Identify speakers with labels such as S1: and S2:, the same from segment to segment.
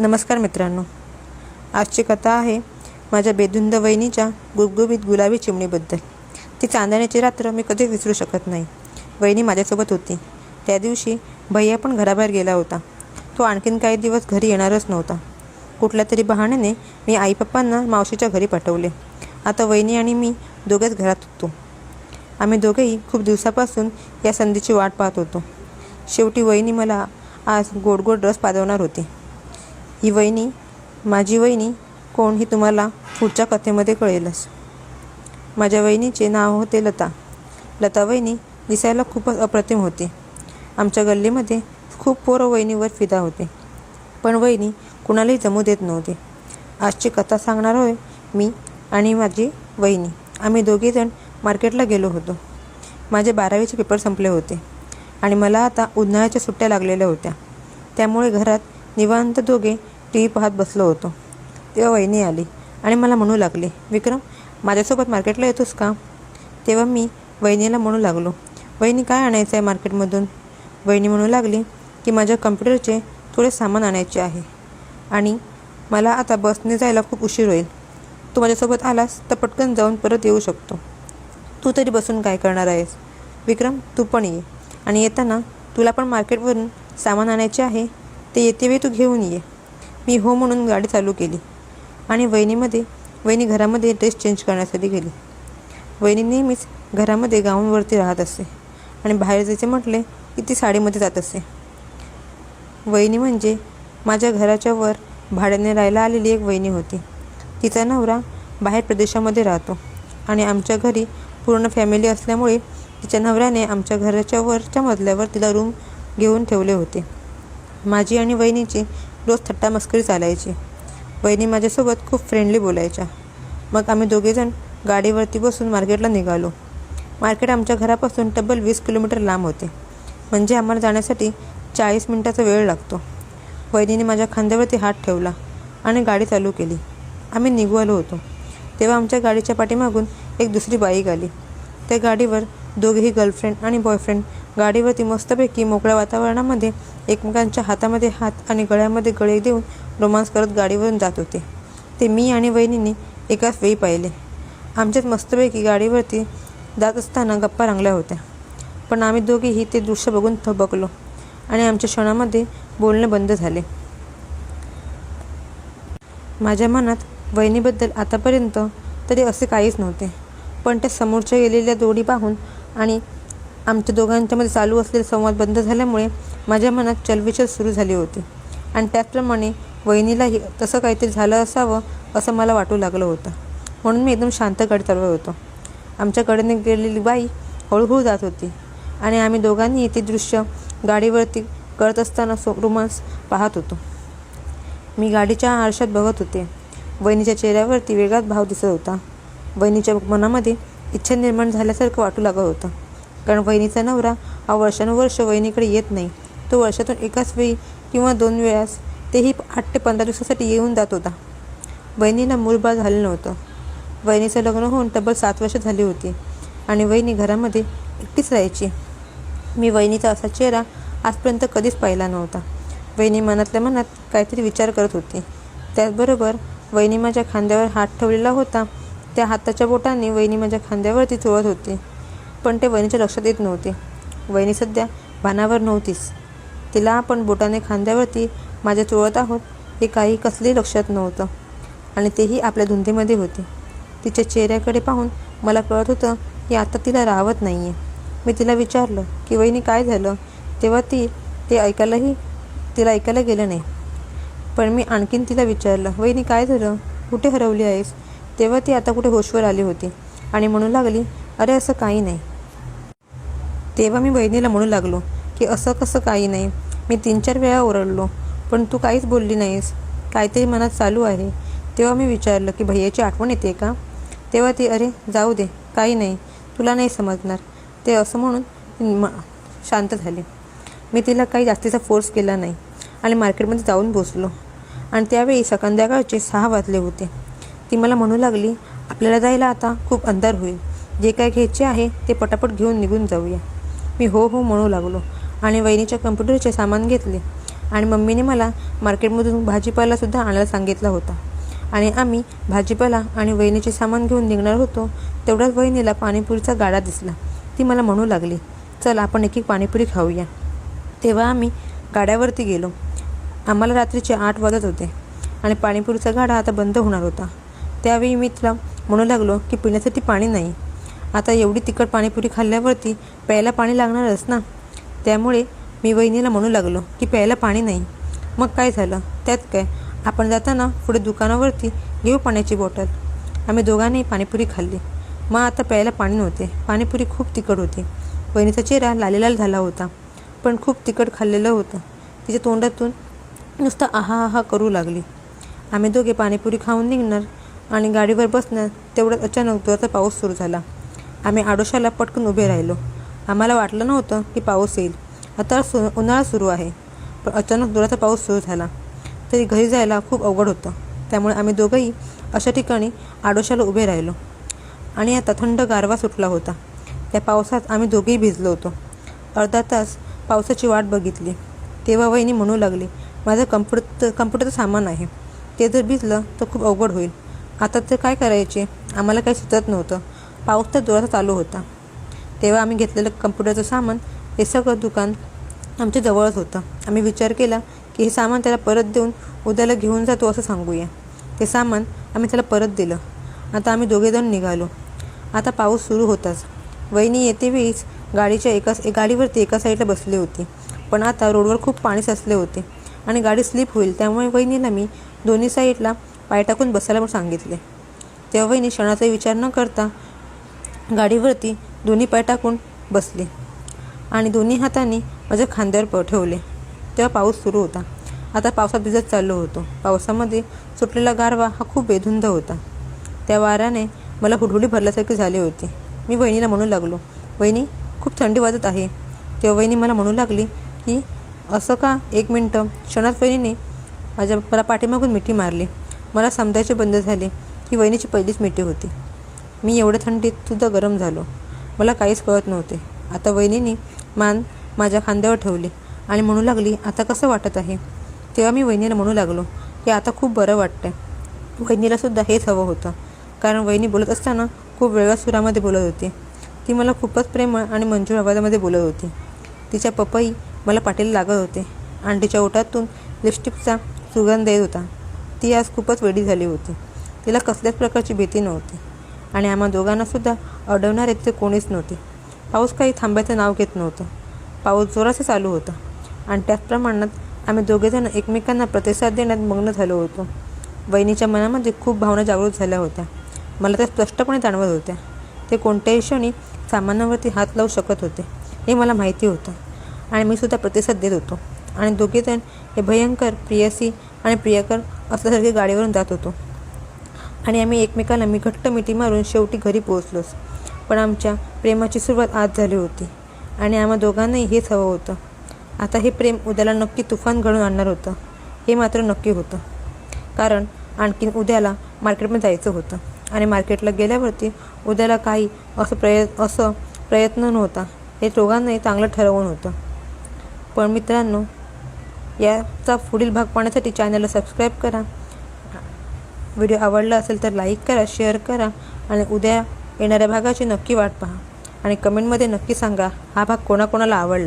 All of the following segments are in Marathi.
S1: नमस्कार मित्रांनो. आजची कथा आहे माझ्या बेधुंद वहिनीच्या गुबगुबीत गुलाबी चिमणीबद्दल. ती चांदण्याची रात्र मी कधीच विसरू शकत नाही. वहिनी माझ्यासोबत होती. त्या दिवशी भैया पण घराबाहेर गेला होता. तो आणखीन काही दिवस घरी येणारच नव्हता. कुठल्या तरी बहाण्याने मी आई पप्पांना मावशीच्या घरी पाठवले. आता वहिनी आणि मी दोघेच घरात होतो. आम्ही दोघेही खूप दिवसापासून या संधीची वाट पाहत होतो. शेवटी वहिनी मला आज गोड गोड रस पाजवणार होती. ही वहिनी माझी वहिनी कोण ही तुम्हाला पुढच्या कथेमध्ये कळेलच. माझ्या वहिनीचे नाव होते लता. लता वहिनी दिसायला खूपच अप्रतिम होती. आमच्या गल्लीमध्ये खूप पोरं वहिनीवर फिदा होते. पण वहिनी कुणालाही जमू देत नव्हते. आजची कथा सांगणार होय मी आणि माझी वहिनी. आम्ही दोघेजण मार्केटला गेलो होतो. माझे बारावीचे पेपर संपले होते आणि मला आता उन्हाळ्याच्या सुट्ट्या लागलेल्या होत्या. त्यामुळे घरात निवांत दोघे टी व्ही पाहत बसलो होतो. तेव्हा वहिनी आली आणि मला म्हणू लागली विक्रम माझ्यासोबत मार्केटला येतोस का? तेव्हा मी वहिनीला म्हणू लागलो वहिनी काय आणायचं आहे मार्केटमधून? वहिनी म्हणू लागली की माझ्या कम्प्युटरचे थोडे सामान आणायचे आहे आणि मला आता बसने जायला खूप उशीर होईल. तू माझ्यासोबत आलास तर पटकन जाऊन परत येऊ शकतो. तू तरी बसून काय करणार आहेस? विक्रम तू पण ये आणि येताना तुला पण मार्केटवरून सामान आणायचे आहे? ते येते वेळी तू घेऊन ये. मी हो म्हणून गाडी चालू केली आणि वहिनीमध्ये वहिनी घरामध्ये ड्रेस चेंज करण्यासाठी गेली. वहिनी नेहमीच घरामध्ये गाऊनवरती राहत असते आणि बाहेर जायचे म्हटले की ती साडीमध्ये जात असते वहिनी म्हणजे माझ्या घराच्या वर भाड्याने राहायला आलेली एक वहिनी होती. तिचा नवरा बाहेर प्रदेशामध्ये राहतो आणि आमच्या घरी पूर्ण फॅमिली असल्यामुळे तिच्या नवऱ्याने आमच्या घराच्या वरच्या मजल्यावर तिला रूम घेऊन ठेवले होते. माझी आणि वहिनीची रोज थट्टा मस्करी चालायची. वहिनी माझ्यासोबत खूप फ्रेंडली बोलायच्या. मग आम्ही दोघेजण गाडीवरती बसून मार्केटला निघालो. मार्केट आमच्या घरापासून तब्बल वीस किलोमीटर लांब होते. म्हणजे आम्हाला जाण्यासाठी चाळीस मिनटाचा वेळ लागतो. वहिनीने माझ्या खांद्यावरती हात ठेवला आणि गाडी चालू केली. आम्ही निघालो होतो. तेव्हा आमच्या गाडीच्या पाठीमागून एक दुसरी बाईक आली. त्या गाडीवर दोघेही गर्लफ्रेंड आणि बॉयफ्रेंड गाडीवरती मस्तपैकी मोकळ्या वातावरणामध्ये एकमेकांच्या हातामध्ये हात आणि गळ्यामध्ये गळे देऊन रोमांस करत गाडीवरून जात होते. ते मी आणि वहिनीने एकाच वेळी पाहिले. आमच्यात मस्तपैकी गाडीवरती जात असताना गप्पा रंगल्या होत्या. पण आम्ही दोघेही ते दृश्य बघून थबकलो आणि आमच्या क्षणामध्ये बोलणे बंद झाले. माझ्या मनात वहिनीबद्दल आतापर्यंत तरी असे काहीच नव्हते. पण त्या समोरच्या गेलेल्या जोडी पाहून आणि आमच्या दोघांच्यामध्ये चालू असलेले संवाद बंद झाल्यामुळे माझ्या मनात चलविचल सुरू झाली होती. आणि त्याचप्रमाणे वहिनीलाही तसं काहीतरी झालं असावं असं मला वाटू लागलं होतं. म्हणून मी एकदम शांत गाडी चालवत होतो. आमच्याकडे गेलेली बाई हळूहळू जात होती आणि आम्ही दोघांनी ते दृश्य गाडीवरती करत असताना सो रोमांस पाहत होतो. मी गाडीच्या आरशात बघत होते. वहिनीच्या चेहऱ्यावरती वेगळाच भाव दिसत होता. वहिनीच्या मनामध्ये इच्छा निर्माण झाल्यासारखं वाटू लागत होतं. कारण वहिनीचा नवरा हा वर्षानुवर्ष वहिनीकडे येत नाही. तो वर्षातून एकाच वेळी किंवा दोन वेळास तेही आठ ते पंधरा दिवसासाठी येऊन जात होता. वहिनीला मूलबाळ झालं नव्हतं. वहिनीचं लग्न होऊन तब्बल सात वर्ष झाली होती आणि वहिनी घरामध्ये एकटीच राहायची. मी वहिनीचा असा चेहरा आजपर्यंत कधीच पाहिला नव्हता. वहिनी मनातल्या मनात काहीतरी विचार करत होती. त्याचबरोबर वहिनी माझ्या खांद्यावर हात ठेवलेला होता. त्या हाताच्या बोटाने वहिनी माझ्या खांद्यावरती चोळत होती. पण ते वहिनीच्या लक्षात येत नव्हते. वहिनी सध्या भानावर नव्हतीच तिला आपण बोटाने खांद्यावरती माझ्या चोळत आहोत हे काही कसलेही लक्षात नव्हतं. आणि तेही आपल्या धुंदीमध्ये होते. तिच्या चेहऱ्याकडे पाहून मला कळत होतं की आता तिला राहत नाही आहे मी तिला विचारलं की वहिनी काय झालं? तेव्हा ती ते ऐकायलाही तिला ऐकायला गेलं नाही. पण मी आणखीन तिला विचारलं वहिनी काय झालं? कुठे हरवली आहेस? तेव्हा ती आता कुठे होशवर आली होती आणि म्हणू लागली अरे असं काही नाही. तेव्हा मी बहिणीला म्हणू लागलो की असं कसं काही नाही. मी तीन चार वेळा ओरडलो पण तू काहीच बोलली नाहीस. काहीतरी मनात चालू आहे. तेव्हा मी विचारलं की भैयाची आठवण येते का? तेव्हा ती अरे जाऊ दे. काही नाही. तुला नाही समजणार. ते असं म्हणून शांत झाले. मी तिला काही जास्तीचा फोर्स केला नाही आणि मार्केटमध्ये जाऊन बसलो. आणि त्यावेळी संध्याकाळचे सहा वाजले होते. ती मला म्हणू लागली आपल्याला जायला आता खूप अंधार होईल. जे काय घ्यायचे आहे ते पटापट घेऊन निघून जाऊया. मी हो हो म्हणू लागलो आणि वहिनीच्या कम्प्युटरचे सामान घेतले आणि मम्मीने मला मार्केटमधून भाजीपालासुद्धा आणायला सांगितला होता. आणि आम्ही भाजीपाला आणि वहिनीचे सामान घेऊन निघणार होतो तेवढ्याच वहिनीला पाणीपुरीचा गाडा दिसला. ती मला म्हणू लागली चल आपण एक एक पाणीपुरी खाऊया. तेव्हा आम्ही गाड्यावरती गेलो. आम्हाला रात्रीचे आठ वाजत होते आणि पाणीपुरीचा गाडा आता बंद होणार होता. त्यावेळी मी तिला म्हणू लागलो की पिण्यासाठी पाणी नाही. आता एवढी तिखट पाणीपुरी खाल्ल्यावरती प्यायला पाणी लागणारच ना? त्यामुळे मी वहिनीला म्हणू लागलो की प्यायला पाणी नाही. मग काय झालं? त्यात काय? आपण जाताना पुढे दुकानावरती घेऊ पाण्याची बॉटल. आम्ही दोघांनी पाणीपुरी खाल्ली. मग आता प्यायला पाणी नव्हते. पाणीपुरी खूप तिखट होती. वहिनीचा चेहरा लालेलाल झाला होता. पण खूप तिखट खाल्लेलं होतं. तिच्या तोंडातून नुसतं आहा आहा करू लागली. आम्ही दोघे पाणीपुरी खाऊन निघणार आणि गाडीवर बसणार तेवढ्यात अचानक जोराचा पाऊस सुरू झाला. आम्ही आडोशाला पटकन उभे राहिलो. आम्हाला वाटलं नव्हतं की पाऊस येईल. आता सु उन्हाळा सुरू आहे. पण अचानक दुराचा पाऊस सुरू झाला. तरी घरी जायला खूप अवघड होतं. त्यामुळे आम्ही दोघंही अशा ठिकाणी आडोशाला उभे राहिलो. आणि आता थंड गारवा सुटला होता. त्या पावसात आम्ही दोघेही भिजलो होतो. अर्धा तास पावसाची वाट बघितली. तेव्हा वहिनी म्हणू लागली माझं कम्प्युटर कम्प्युटरचं सामान आहे. ते जर भिजलं तर खूप अवघड होईल. आता तर काय करायचे? आम्हाला काही सुचत नव्हतं. पाऊस तर जोरात चालू होता. तेव्हा आम्ही घेतलेलं कम्प्युटरचं सामान हे सगळं दुकान आमच्या जवळच होतं. आम्ही विचार केला की हे सामान त्याला परत देऊन उद्याला घेऊन जातो असं सांगूया. ते सामान आम्ही त्याला परत दिलं. आता आम्ही दोघेजण निघालो. आता पाऊस सुरू होताच. वहिनी येते वेळीच गाडीच्या एका गाडीवरती एका साईडला बसली होती. पण आता रोडवर खूप पाणी साचले होते आणि गाडी स्लिप होईल त्यामुळे वहिनीला मी दोन्ही साईडला पाय टाकून बसायला पण सांगितले. तेव्हा वहिनी क्षणाचा विचार न करता गाडीवरती दोन्ही पाय टाकून बसले. आणि दोन्ही हातांनी माझ्या खांद्यावर प ठेवले. तेव्हा पाऊस सुरू होता. आता पावसात भिजत चाललो होतो. पावसामध्ये सुटलेला गारवा हा खूप बेधुंद होता. त्या वाऱ्याने मला हुडहुडी भरल्यासारखी झाली होती. मी वहिनीला म्हणू लागलो वहिनी खूप थंडी वाजत आहे. तेव्हा वहिनी मला म्हणू लागली की असं का एक मिनटं? क्षणात वहिनीने माझ्या मला पाठीमागून मिठी मारली. मला समजायचे बंद झाले ही वहिनीची पहिलीच मिठी होती. मी एवढ्या थंडीत सुद्धा गरम झालो. मला काहीच कळत नव्हते. आता वहिनीने मान माझ्या खांद्यावर ठेवली आणि म्हणू लागली आता कसं वाटत आहे? तेव्हा मी वहिनीला म्हणू लागलो की आता खूप बरं वाटतंय. वहिनीलासुद्धा हेच हवं होतं. कारण वहिनी बोलत असताना खूप वेगळ्या सुरामध्ये बोलत होती. ती मला खूपच प्रेमळ आणि मंजूर आवाजामध्ये बोलत होती. तिच्या पपई मला पाटील लागत होते. आणि तिच्या ओठातून लिपस्टिकचा सुगंध येत होता. ती आज खूपच वेडी झाली होती. तिला कसल्याच प्रकारची भीती नव्हती. आणि आम्हा दोघांनासुद्धा अडवणारे तिथे कोणीच नव्हते. पाऊस काही थांबायचं नाव घेत नव्हतं. पाऊस जोराचा चालू होता. आणि त्याच प्रमाणात आम्ही दोघेजण एकमेकांना प्रतिसाद देण्यात मग्न झालो होतो. वहिनीच्या मनामध्ये खूप भावना जागृत झाल्या होत्या. मला त्या स्पष्टपणे जाणवत होत्या. ते कोणत्याही क्षणी सामानावरती हात लावू शकत होते हे मला माहिती होतं. आणि मी सुद्धा प्रतिसाद देत होतो. आणि दोघेजण हे भयंकर प्रियसी आणि प्रियकर असल्यासारखे गाडीवरून जात होतो. आणि आम्ही एकमेकांना मी घट्ट मिठी मारून शेवटी घरी पोहोचलोच. पण आमच्या प्रेमाची सुरुवात आज झाली होती आणि आम्हा दोघांनाही हेच हवं होतं. आता हे प्रेम उद्याला नक्की तुफान घडून आणणार होतं. हे मात्र नक्की होतं. कारण आणखीन उद्याला मार्केटमध्ये जायचं होतं आणि मार्केटला गेल्यावरती उद्याला काही असं प्रय असं प्रयत्न नव्हता. हे दोघांनाही चांगलं ठरवून होतं. पण मित्रांनो याचा पुढील भाग पाहण्यासाठी चॅनलला सबस्क्राईब करा. व्हिडिओ आवडला असेल तर लाईक करा शेअर करा आणि उद्या येणाऱ्या भागाची नक्की वाट पहा. आणि कमेंटमध्ये नक्की सांगा हा भाग कोणाकोणाला आवडला?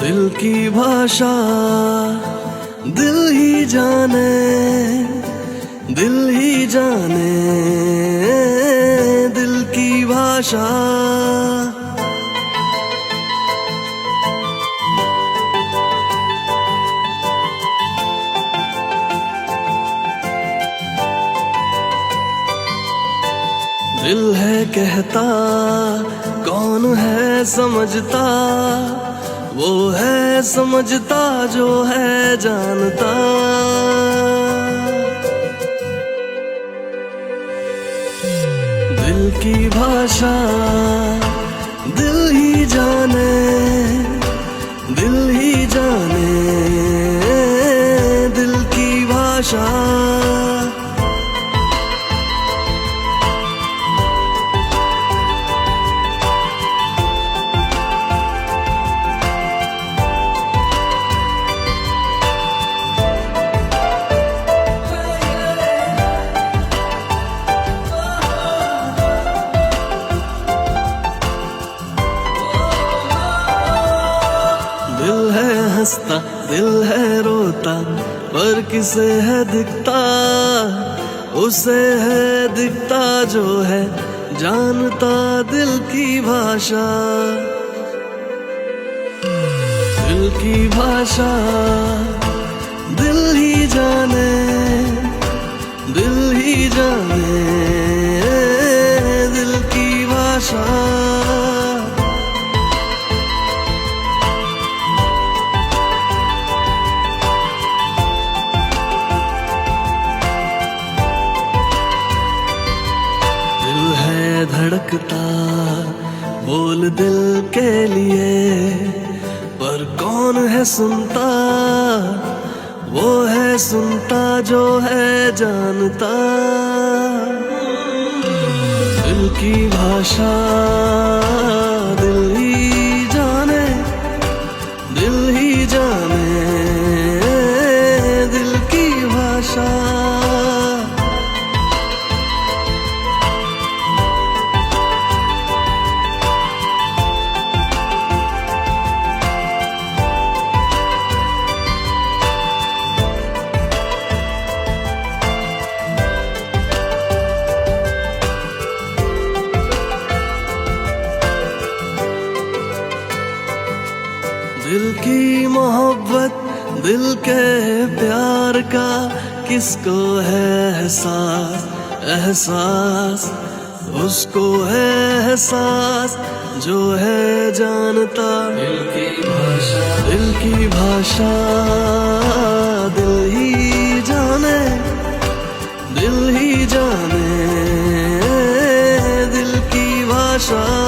S2: दिल की भाषा जाने दिल ही जाने दिल की भाषा। दिल है कहता कौन है समझता? वो है समझता, जो है जानता। दिल की भाषा दिल ही जाने, दिल ही जाने, दिल की भाषा। है रोता, पर किसे है दिखता? उसे है दिखता जो है, जानता दिल की भाषा। दिल की भाषा, दिल ही जाने, दिल ही जाने, दिल की भाषा। सुनता वो है सुनता जो है जानता। दिल की भाषा किसको है एहसास? एहसास? उसको है एहसास जो है जानता। दिल की भाषा। दिल की भाषा दिल ही जाने। दिल ही जाने दिल की भाषा।